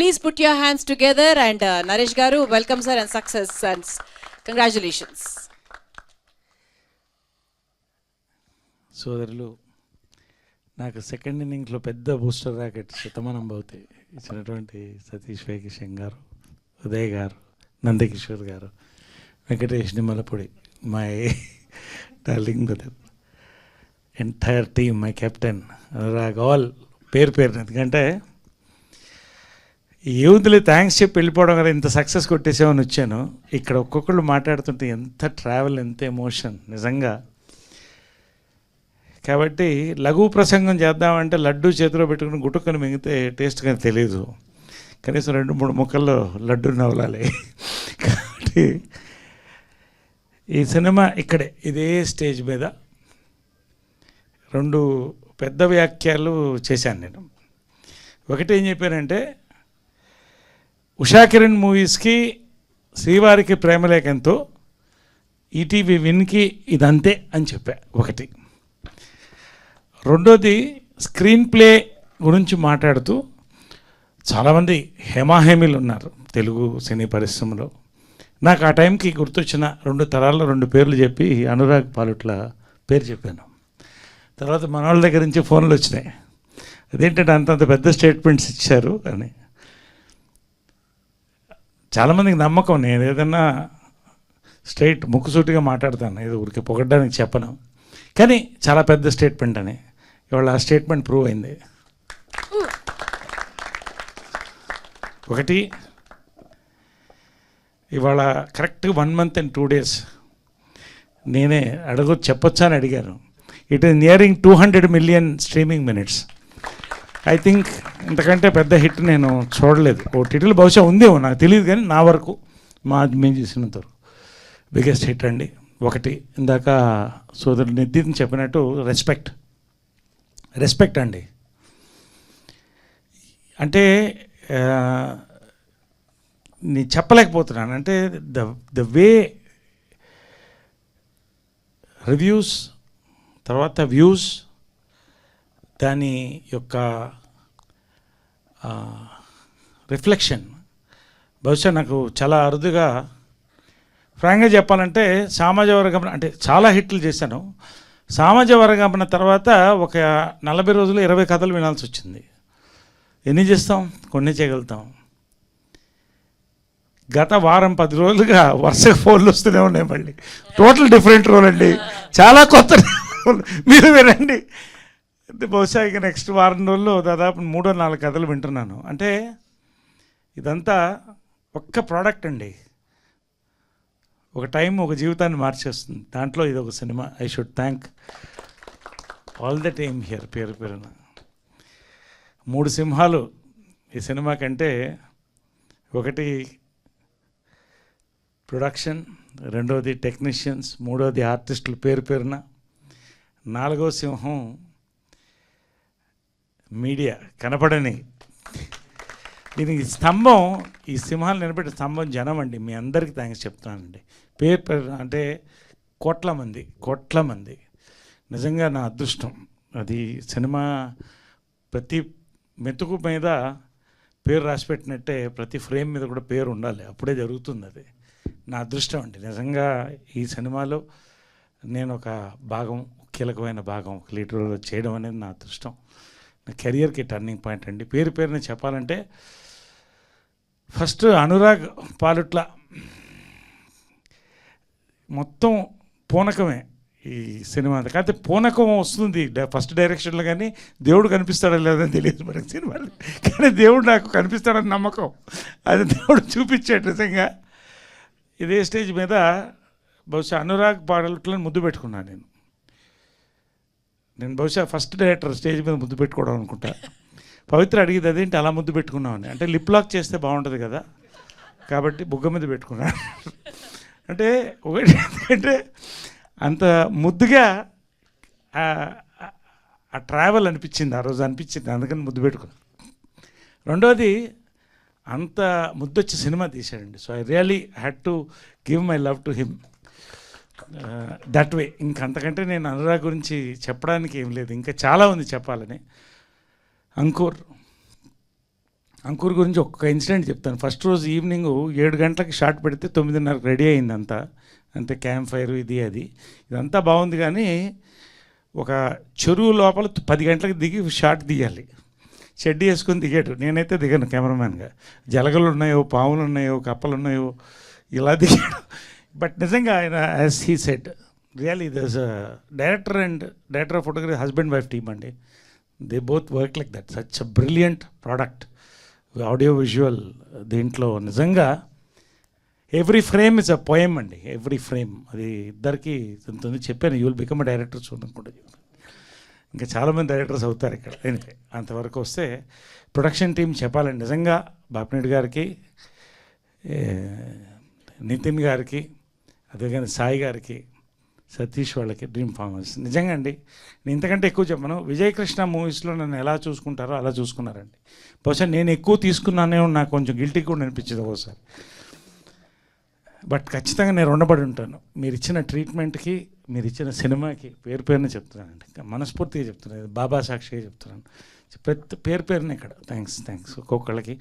Please put your hands together and Naresh garu welcome sir and success and congratulations సోదరులు నాకు second ఇన్నింగ్స్లో పెద్ద booster racket Shatamanam భౌతి ఇచ్చినటువంటి సతీష్ వైకిషన్ గారు Uday garu Nandakishore garu Venkatesh Nimmalapudi my darling brother entire team my captain Anurag all పేరు పేరు ఎందుకంటే ఈ యూత్లీ థ్యాంక్స్ చెప్పి వెళ్ళిపోవడం కదా ఇంత సక్సెస్ కొట్టేసామని వచ్చాను. ఇక్కడ ఒక్కొక్కళ్ళు మాట్లాడుతుంటే ఎంత ట్రావెల్ ఎంత ఎమోషన్ నిజంగా. కాబట్టి లఘు ప్రసంగం చేద్దామంటే లడ్డు చేతిలో పెట్టుకుని గుటుక్కని మింగితే టేస్ట్ కానీ తెలియదు కనీసం రెండు మూడు ముక్కల్లో లడ్డు నవలాలి. కాబట్టి ఈ సినిమా ఇక్కడే ఇదే స్టేజ్ మీద రెండు పెద్ద వ్యాఖ్యలు చేశాను నేను. ఒకటి ఏం చెప్పానంటే ఉషా కిరణ్ మూవీస్కి శ్రీవారికి ప్రేమలేఖంతో ఈటీవీ విన్కి ఇదంతే అని చెప్పా ఒకటి. రెండోది స్క్రీన్ ప్లే గురించి మాట్లాడుతూ చాలామంది హేమాహేమీలు ఉన్నారు తెలుగు సినీ పరిశ్రమలో. నాకు ఆ టైంకి గుర్తొచ్చిన రెండు తరాల్లో రెండు పేర్లు చెప్పి అనురాగ్ పాలుట్ల పేరు చెప్పాను. తర్వాత మన వాళ్ళ దగ్గర నుంచి ఫోన్లు వచ్చినాయి. అదేంటంటే అంతంత పెద్ద స్టేట్మెంట్స్ ఇచ్చారు అని. చాలామందికి నమ్మకం. నేను ఏదన్నా స్ట్రైట్ ముక్కుసూటిగా మాట్లాడతాను. ఏదో ఊరికి పొగడ్డానికి చెప్పను. కానీ చాలా పెద్ద స్టేట్మెంట్ అని. ఇవాళ ఆ స్టేట్మెంట్ ప్రూవ్ అయింది. ఒకటి ఇవాళ correct one month and two days నేనే అడుగు చెప్పొచ్చా అని అడిగాను. It is nearing two hundred million streaming minutes. I think ఇంతకంటే పెద్ద హిట్ నేను చూడలేదు. ఓటీటీలో బహుశా ఉందేమో నాకు తెలియదు కానీ నా వరకు మా మేము చేసినంత వరకు బిగ్గెస్ట్ హిట్ అండి. ఒకటి ఇందాక సోదరుడు నితిన్ చెప్పినట్టు రెస్పెక్ట్ రెస్పెక్ట్ అండి. అంటే నేను నీ చెప్పలేకపోతున్నాను. అంటే ద ద వే రివ్యూస్ తర్వాత వ్యూస్ దాని యొక్క రిఫ్లెక్షన్ బహుశా నాకు చాలా అరుదుగా ఫ్రాంక్గా చెప్పాలంటే సామాజ వర్గం అంటే చాలా హిట్లు చేశాను. సామాజ వర్గం తర్వాత ఒక నలభై రోజులు ఇరవై కథలు వినాల్సి వచ్చింది. ఎన్ని చేస్తాం? కొన్ని చేయగలుగుతాం. గత వారం పది రోజులుగా వరుసగా ఫోన్లు వస్తూనే ఉన్నాయి మళ్ళీ. టోటల్ డిఫరెంట్ రోల్ అండి. చాలా కొత్త మీరు వినండి. బహుశా ఇక నెక్స్ట్ వారం రోజుల్లో దాదాపు మూడో నాలుగు కథలు వింటున్నాను. అంటే ఇదంతా ఒక్క ప్రోడక్ట్ అండి. ఒక టైం ఒక జీవితాన్ని మార్చేస్తుంది. దాంట్లో ఇది ఒక cinema. I should thank all the time here పేరు పేరున. మూడు సింహాలు ఈ సినిమా కంటే ఒకటి ప్రొడక్షన్ రెండవది టెక్నీషియన్స్ మూడవది ఆర్టిస్టులు పేరు పేరున నాలుగో సింహం మీడియా కనపడని. దీనికి స్తంభం ఈ సింహాలు నిలబెట్టే స్తంభం జనం అండి. మీ అందరికీ థ్యాంక్స్ చెప్తున్నానండి. పేపర్ అంటే కోట్ల మంది కోట్ల మంది. నిజంగా నా అదృష్టం. అది సినిమా ప్రతి మెతుకు మీద పేరు రాసి పెట్టినట్టే ప్రతి ఫ్రేమ్ మీద కూడా పేరు ఉండాలి. అప్పుడే జరుగుతుంది అది. నా అదృష్టం అండి. నిజంగా ఈ సినిమాలో నేను ఒక భాగం కీలకమైన భాగం ఒక చేయడం అనేది నా అదృష్టం. నా కెరియర్కి టర్నింగ్ పాయింట్ అండి. పేరు పేరున చెప్పాలంటే ఫస్ట్ అనురాగ్ పాలుట్ల మొత్తం పూనకమే ఈ సినిమా. కాకపోతే పూనకం వస్తుంది ఫస్ట్ డైరెక్షన్లో కానీ దేవుడు కనిపిస్తాడో లేదని తెలియదు మనకి సినిమాలు. కానీ దేవుడు నాకు కనిపిస్తాడని నమ్మకం. అది దేవుడు చూపించాడు నిజంగా. ఇదే స్టేజ్ మీద బహుశా అనురాగ్ పాడట్లను ముద్దు పెట్టుకున్నాను నేను. నేను బహుశా ఫస్ట్ డైరెక్టర్ స్టేజ్ మీద ముద్దు పెట్టుకోవడం అనుకుంటా. పవిత్ర అడిగింది అదేంటి అలా ముద్దు పెట్టుకున్నామని అంటే లిప్ లాక్ చేస్తే బాగుంటుంది కదా. కాబట్టి బుగ్గ మీద పెట్టుకున్నాను అంటే ఒకటి అంటే అంత ముద్దుగా ఆ- ఆ ట్రావెల్ అనిపించింది ఆ రోజు అనిపించింది. అందుకని ముద్దు పెట్టుకున్నాను రెండోది అంత ముద్దొచ్చి సినిమా తీశాడండి. So I really had to give my love to him. Uh, that way ఇంకంతకంటే నేను అనురాగ్ గురించి చెప్పడానికి ఏం లేదు. ఇంకా చాలా ఉంది చెప్పాలని. అంకుర్. అంకూర్ గురించి ఒక్క ఇన్సిడెంట్ చెప్తాను. ఫస్ట్ రోజు ఈవినింగ్ ఏడు గంటలకు షార్ట్ పెడితే తొమ్మిదిన్నరకు రెడీ అయింది అంతా అంటే క్యాంప్ ఫైర్ ఇది అది. ఇదంతా బాగుంది కానీ ఒక చెరువు లోపల పది గంటలకు దిగి షార్ట్ తీయాలి షెడ్ వేసుకొని దిగాడు. నేనైతే దిగాను కెమెరామ్యాన్గా. జలగలు ఉన్నాయో పావులు ఉన్నాయో కప్పలు ఉన్నాయో ఇలా దిగాడు. బట్ నిజంగా ఆయన as he said really this director and director of photography husband wife team అండి. They both work like that such a brilliant product audio visual దీంట్లో నిజంగా every frame is a poem అండి. ఎవ్రీ ఫ్రేమ్ అది ఇద్దరికి ఉంటుంది. చెప్పాను you will become a director చూడకుండా ఇంకా చాలామంది డైరెక్టర్స్ అవుతారు ఇక్కడ. ఎనివే అంతవరకు వస్తే ప్రొడక్షన్ టీం చెప్పాలండి. నిజంగా బాపినేటి గారికి నితిన్ గారికి అదేగాని సాయి గారికి సతీష్ వాళ్ళకి డ్రీమ్ ఫార్మర్స్ నిజంగా అండి నేను ఇంతకంటే ఎక్కువ చెప్పను. విజయకృష్ణ మూవీస్లో నన్ను ఎలా చూసుకుంటారో అలా చూసుకున్నారండి. బహుశా నేను ఎక్కువ తీసుకున్నానే నాకు కొంచెం గిల్టీ కూడా అనిపించింది ఒకసారి బట్ ఖచ్చితంగా నేను రుణపడి ఉంటాను. మీరు ఇచ్చిన ట్రీట్మెంట్కి మీరు ఇచ్చిన సినిమాకి పేరు పేరున చెప్తున్నానండి. మనస్ఫూర్తిగా చెప్తున్నాను. బాబా సాక్షిగా చెప్తున్నాను. ప్రతి పేరు పేరున ఇక్కడ. థ్యాంక్స్ థ్యాంక్స్ ఒక్కొక్కళ్ళకి.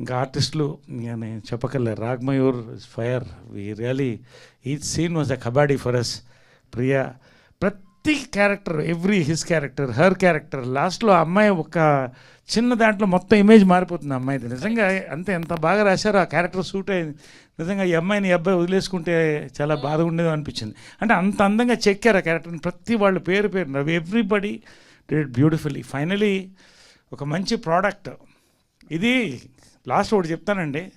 ఇంకా ఆర్టిస్టులు నేను చెప్పగలరు Ragmayur fire. We really each scene was a kabaddi for us Priya ప్రతి character every his character her character లాస్ట్లో అమ్మాయి ఒక చిన్న దాంట్లో మొత్తం ఇమేజ్ మారిపోతుంది ఆ అమ్మాయిది. నిజంగా అంతే ఎంత బాగా రాశారో ఆ క్యారెక్టర్ సూట్ అయింది నిజంగా ఈ అమ్మాయిని ఈ అబ్బాయి వదిలేసుకుంటే చాలా బాధ ఉండేది అనిపించింది. అంటే అంత అందంగా చెక్కారు ఆ క్యారెక్టర్ని. ప్రతి వాళ్ళు పేరు పేరు ఎవ్రీబడి డిడ్ బ్యూటిఫుల్లీ ఫైనలీ ఒక మంచి ప్రోడక్ట్ ఇది లాస్ట్ ఒకటి చెప్తానండి.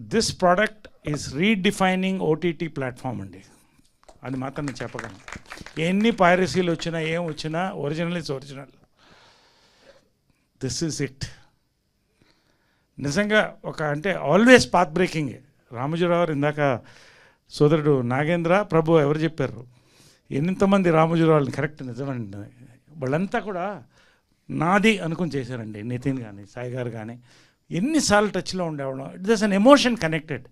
This product is redefining OTT platform అండి. అది మాత్రం నేను చెప్పగలను. ఎన్ని పైరసీలు వచ్చినా ఏం వచ్చినా original is original this is it నిజంగా ఒక అంటే ఆల్వేస్ పాత్ బ్రేకింగ్ రామజీరావు ఇందాక సోదరుడు నాగేంద్ర ప్రభు ఎవరు చెప్పారు? ఎంతమంది రామోజీరావుని కరెక్ట్ నిజమండి వాళ్ళంతా కూడా నాది అనుకుని చేశారండి నితిన్ కానీ సాయి గారు కానీ ఎన్నిసార్లు టచ్లో ఉండేవాళ్ళం. It does an emotion connected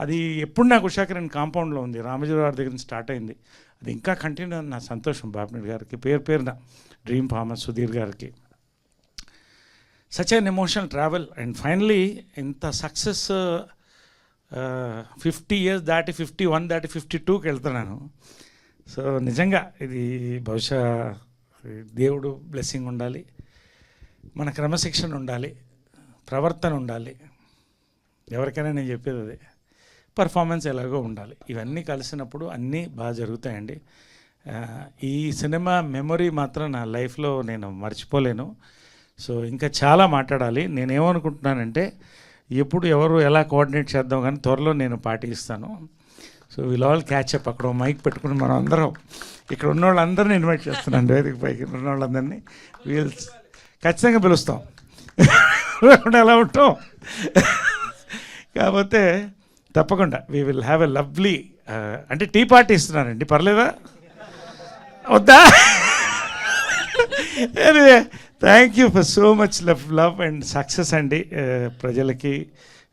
అది ఎప్పుడు నాకు ఉషాకరణ్ కాంపౌండ్లో ఉంది. రామజీరావు గారి దగ్గర నుంచి స్టార్ట్ అయింది. అది ఇంకా కంటిన్యూ నా సంతోషం బాపినెట్ గారికి పేరు పేరున డ్రీమ్ ఫార్మర్ సుధీర్ గారికి. Such an emotional travel and finally ఇంత సక్సెస్ ఫిఫ్టీ ఇయర్స్ దాటి ఫిఫ్టీ వన్ దాటి ఫిఫ్టీ టూకి వెళ్తున్నాను. సో నిజంగా ఇది బహుశా దేవుడు బ్లెస్సింగ్ ఉండాలి. మన క్రమశిక్షణ ఉండాలి. ప్రవర్తన ఉండాలి. ఎవరికైనా నేను చెప్పేది అదే. పర్ఫార్మెన్స్ ఎలాగో ఉండాలి. ఇవన్నీ కలిసినప్పుడు అన్నీ బాగా జరుగుతాయండి. ఈ సినిమా మెమొరీ మాత్రం నా లైఫ్లో నేను మర్చిపోలేను. సో ఇంకా చాలా మాట్లాడాలి. నేనేమనుకుంటున్నానంటే ఎప్పుడు ఎవరు ఎలా కోఆర్డినేట్ చేద్దాం కానీ త్వరలో నేను పాటిస్తాను. So will all catch up అక్కడ మైక్ పెట్టుకుని మనం అందరం ఇక్కడ ఉన్న వాళ్ళందరినీ ఇన్వైట్ చేస్తున్నాను వేదిక పైకి ఉన్న వాళ్ళందరినీ వీల్ ఖచ్చితంగా పిలుస్తాం. ఎలా ఉంటాం? కాకపోతే తప్పకుండా we will have a lovely అంటే టీ పార్టీ ఇస్తున్నానండి. పర్లేదా? వద్దా? Thank you for so much love love and success అండి uh, ప్రజలకి.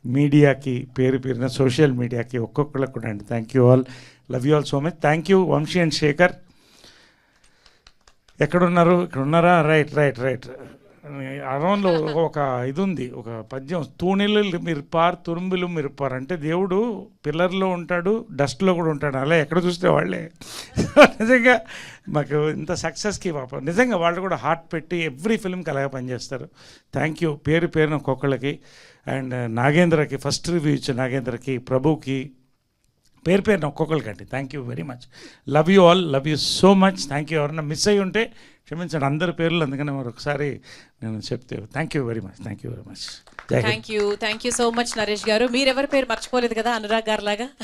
మీడియాకి పేరు పేరున సోషల్ మీడియాకి ఒక్కొక్కళ్ళకు కూడా అండి. Thank you all love you all so much thank you Vamshi and Shekhar. ఎక్కడున్నారు? ఇక్కడ ఉన్నారా? రైట్ రైట్ రైట్ అరణంలో ఒక ఇది ఉంది ఒక పద్యం. తూణిలు మిరుపార్ తురుంబులు మిరుపార్ అంటే దేవుడు పిల్లర్లో ఉంటాడు డస్ట్లో కూడా ఉంటాడు. అలా ఎక్కడ చూస్తే వాళ్ళే. నిజంగా మాకు ఇంత సక్సెస్కి పాపం. నిజంగా వాళ్ళు కూడా హార్ట్ పెట్టి ఎవ్రీ ఫిల్మ్కి అలాగే పనిచేస్తారు. Thank you. పేరు పేరున ఒక్కొక్కళ్ళకి. అండ్ నాగేంద్రకి ఫస్ట్ రివ్యూ ఇచ్చిన నాగేంద్రకి ప్రభుకి పేరు పేరున ఒక్కొక్కరికి అండి thank you very much love you all love you so much thank you ఎవరన్నా మిస్ అయ్యి ఉంటే క్షమించండి. అందరి పేర్లు అందుకని మరొకసారి నేను చెప్తే. Thank you very much thank you very much thank you thank you so much Naresh garu. మీరెవరి పేరు మర్చిపోలేదు కదా? అనురాగ్ గారు లాగా